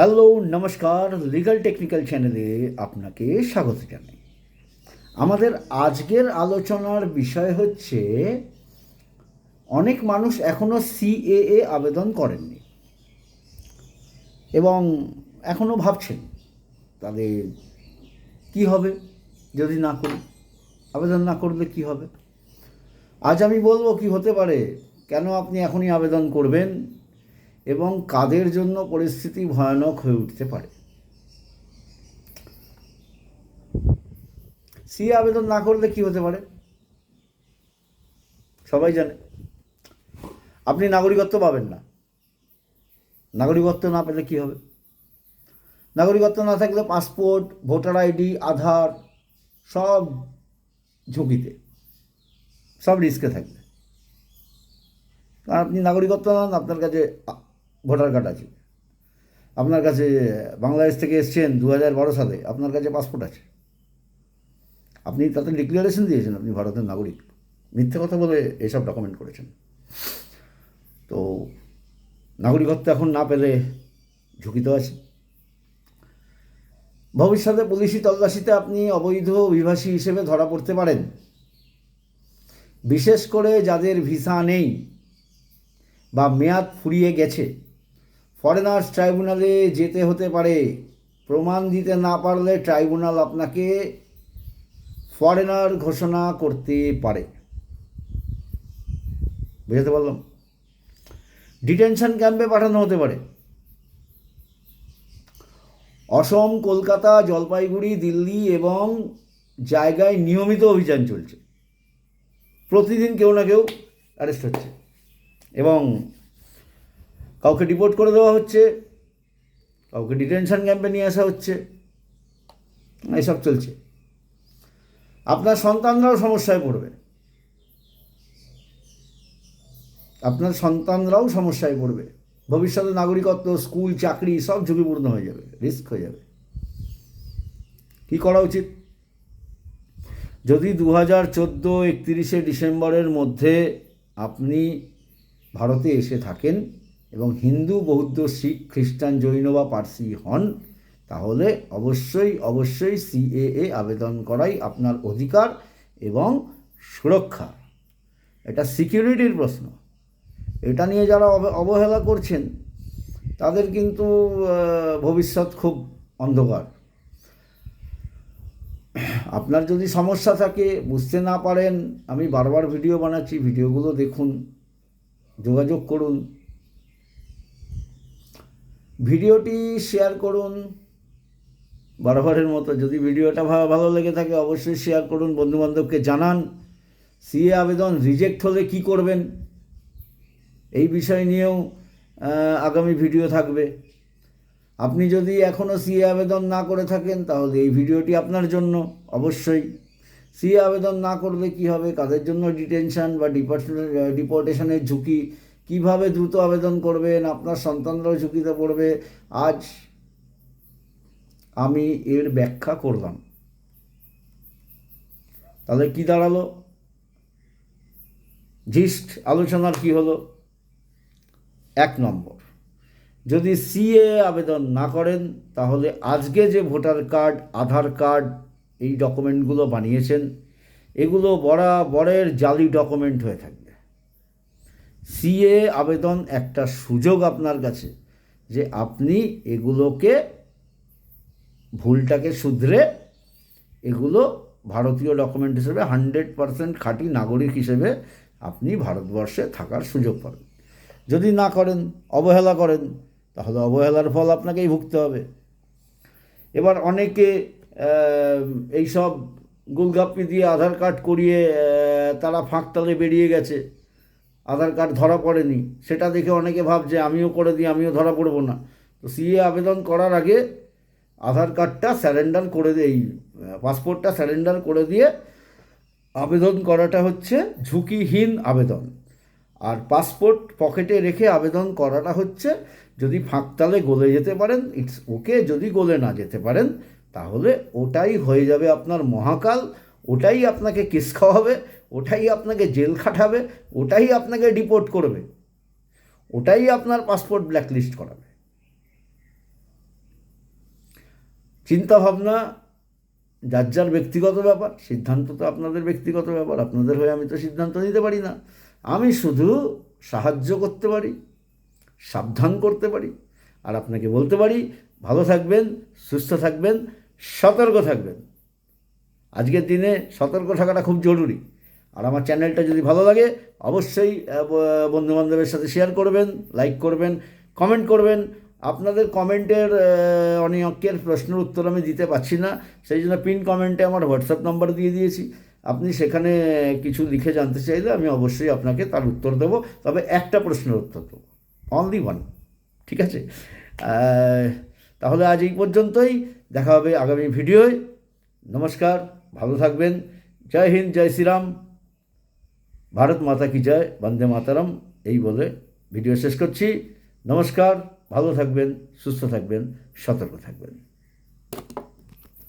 Hello, নমস্কার legal technical চ্যানেলে আপনাকে স্বাগত জানাই। আমাদের আজকের আলোচনার বিষয় হচ্ছে, অনেক মানুষ এখনও সিএএ আবেদন করেননি এবং এখনও ভাবছেন তাদের কি হবে? যদি না করি, আবেদন না করলে কি হবে? আজ আমি বলব কি হতে পারে? কেন আপনি এখনই আবেদন করবেন? এবং কাদের জন্য পরিস্থিতি ভয়ানক হয়ে উঠতে পারে। সি আবেদন না করলে কি হতে পারে? সবাই জানে। আপনি নাগরিকত্ব পাবেন না। নাগরিকত্ব না পেলে কি হবে? নাগরিকত্ব না থাকলে পাসপোর্ট, ভোটার আইডি, আধার সব ঝুঁকিতে, সব রিস্কে থাকবে। কারণ আপনি নাগরিকত্ব নন আপনার কাছে ভোটার কার্ড আছে। আপনার কাছে বাংলাদেশ থেকে এসছেন দু হাজার বারো সালে, আপনার কাছে পাসপোর্ট আছে। আপনি তাতে ডিক্লারেশন দিয়েছেন আপনি ভারতের নাগরিক। মিথ্যে কথা বলে এসব ডকুমেন্ট করেছেন। তো নাগরিকত্ব এখন না পেলে ঝুঁকি তো আছে। ভবিষ্যতে পুলিশি তল্লাশিতে আপনি অবৈধ অভিবাসী হিসেবে ধরা পড়তে পারেন। বিশেষ করে যাদের ভিসা নেই বা মেয়াদ ফুরিয়ে গেছে ফরেনার্স ট্রাইব্যুনালে যেতে হতে পারে। প্রমাণ দিতে না পারলে ট্রাইব্যুনাল আপনাকে ফরেনার ঘোষণা করতে পারে। বুঝতে পারলাম? ডিটেনশন ক্যাম্পে পাঠানো হতে পারে। অসম, কলকাতা, জলপাইগুড়ি, দিল্লি এবং জায়গায় নিয়মিত অভিযান চলছে। প্রতিদিন কেউ না কেউ অ্যারেস্ট হচ্ছে এবং কাউকে ডিপোর্ট করে দেওয়া হচ্ছে, কাউকে ডিটেনশন ক্যাম্পে নিয়ে আসা হচ্ছে এসব চলছে। আপনার সন্তানরাও সমস্যায় পড়বে। আপনার সন্তানরাও সমস্যায় পড়বে। ভবিষ্যতে নাগরিকত্ব, স্কুল, চাকরি সব ঝুঁকিপূর্ণ হয়ে যাবে, রিস্ক হয়ে যাবে। কী করা উচিত? যদি দু হাজার চোদ্দ একত্রিশে ডিসেম্বরের মধ্যে আপনি ভারতে এসে থাকেন এবং হিন্দু, বৌদ্ধ, শিখ, খ্রিস্টান, জৈন বা পার্সি হন, তাহলে অবশ্যই অবশ্যই সিএএ আবেদন করাই আপনার অধিকার এবং সুরক্ষা। এটা সিকিউরিটির প্রশ্ন। এটা নিয়ে যারা অব- অবহেলা করছেন, তাদের কিন্তু ভবিষ্যৎ খুব অন্ধকার। আপনার যদি সমস্যা থাকে, বুঝতে না পারেন, আমি বারবার ভিডিও বানাচ্ছি, ভিডিওগুলো দেখুন, যোগাযোগ করুন। ভিডিওটি শেয়ার করুন। বারবারের মতো যদি ভিডিওটা ভালো লেগে থাকে, অবশ্যই শেয়ার করুন। বন্ধুবান্ধবকে জানান, সিএ আবেদন রিজেক্ট হলে কি করবেন? এই বিষয় নিয়েও আগামী ভিডিও থাকবে। আপনি যদি এখনও সিএ আবেদন না করে থাকেন, তাহলে এই ভিডিওটি আপনার জন্য অবশ্যই। সিএ আবেদন না করলে কি হবে? কাদের জন্য ডিটেনশন বা ডিপোর্টেশনের ঝুঁকি? কীভাবে দ্রুত আবেদন করবেন? আপনার সন্তানরাও ঝুঁকিতে পড়বে। আজ আমি এর ব্যাখ্যা করলাম। তাহলে কি দাঁড়াল? জিস্ট আলোচনার কি হলো? এক নম্বর, যদি সিএ আবেদন না করেন, তাহলে আজকে যে ভোটার কার্ড, আধার কার্ড, এই ডকুমেন্টগুলো বানিয়েছেন, এগুলো বরাবরের জালি ডকুমেন্ট হয়ে থাকবে। সিএ আবেদন একটা সুযোগ আপনার কাছে যে আপনি এগুলোকে, ভুলটাকে শুধরে এগুলো ভারতীয় ডকুমেন্ট হিসেবে হান্ড্রেড পারসেন্ট খাঁটি নাগরিক হিসেবে আপনি ভারতবর্ষে থাকার সুযোগ পাবেন। যদি না করেন, অবহেলা করেন, তাহলে অবহেলার ফল আপনাকেই ভুগতে হবে। এবার অনেকে এইসব গুলগাপ্পি দিয়ে আধার কার্ড করিয়ে তারা ফাঁকতালে বেরিয়ে গেছে। আধার কার্ড ধরা পড়েনি। সেটা দেখে অনেকে ভাবছে, আমিও করে দিই, আমিও ধরা পড়ব না। তো সিএ আবেদন করার আগে আধার কার্ডটা স্যারেন্ডার করে দিয়ে এই পাসপোর্টটা স্যারেন্ডার করে দিয়ে আবেদন করাটা হচ্ছে ঝুঁকিহীন আবেদন। আর পাসপোর্ট পকেটে রেখে আবেদন করাটা হচ্ছে যদি ফাঁকতালে গলে যেতে পারেন ইটস ওকে যদি গলে না যেতে পারেন, তাহলে ওটাই হয়ে যাবে আপনার মহাকাল, ওটাই আপনাকে কেস খাওয়াবে। ওটাই আপনাকে জেল খাটাবে, ওটাই আপনাকে ডিপোর্ট করবে, ওটাই আপনার পাসপোর্ট ব্ল্যাকলিস্ট করাবে। চিন্তা ভাবনা যার যার ব্যক্তিগত ব্যাপার, সিদ্ধান্ত তো আপনাদের ব্যক্তিগত ব্যাপার, আপনাদের হয়ে আমি তো সিদ্ধান্ত নিতে পারি না। আমি শুধু সাহায্য করতে পারি, সাবধান করতে পারি, আর আপনাকে বলতে পারি, ভালো থাকবেন, সুস্থ থাকবেন, সতর্ক থাকবেন। আজকের দিনে সতর্ক থাকাটা খুব জরুরি। আর আমার চ্যানেলটা যদি ভালো লাগে, অবশ্যই বন্ধুবান্ধবের সাথে শেয়ার করবেন লাইক করবেন কমেন্ট করবেন। আপনাদের কমেন্টের অনেকের প্রশ্নের উত্তর আমি দিতে পারছি না, সেই জন্য পিন কমেন্টে আমার হোয়াটসঅ্যাপ নাম্বার দিয়ে দিয়েছি। আপনি সেখানে কিছু লিখে জানতে চাইলে আমি অবশ্যই আপনাকে তার উত্তর দেবো, তবে একটা প্রশ্নের উত্তর দেবো। অনলি ওয়ান ঠিক আছে? তাহলে আজ এই পর্যন্তই, দেখা হবে আগামী ভিডিওয়। নমস্কার, ভালো থাকবেন। জয় হিন্দ, জয় শ্রীরাম। ভারত মাতা কি জয়, বন্দে মাতারাম, এই বলে ভিডিও শেষ করছি। নমস্কার, ভালো থাকবেন, সুস্থ থাকবেন, সতর্ক থাকবেন।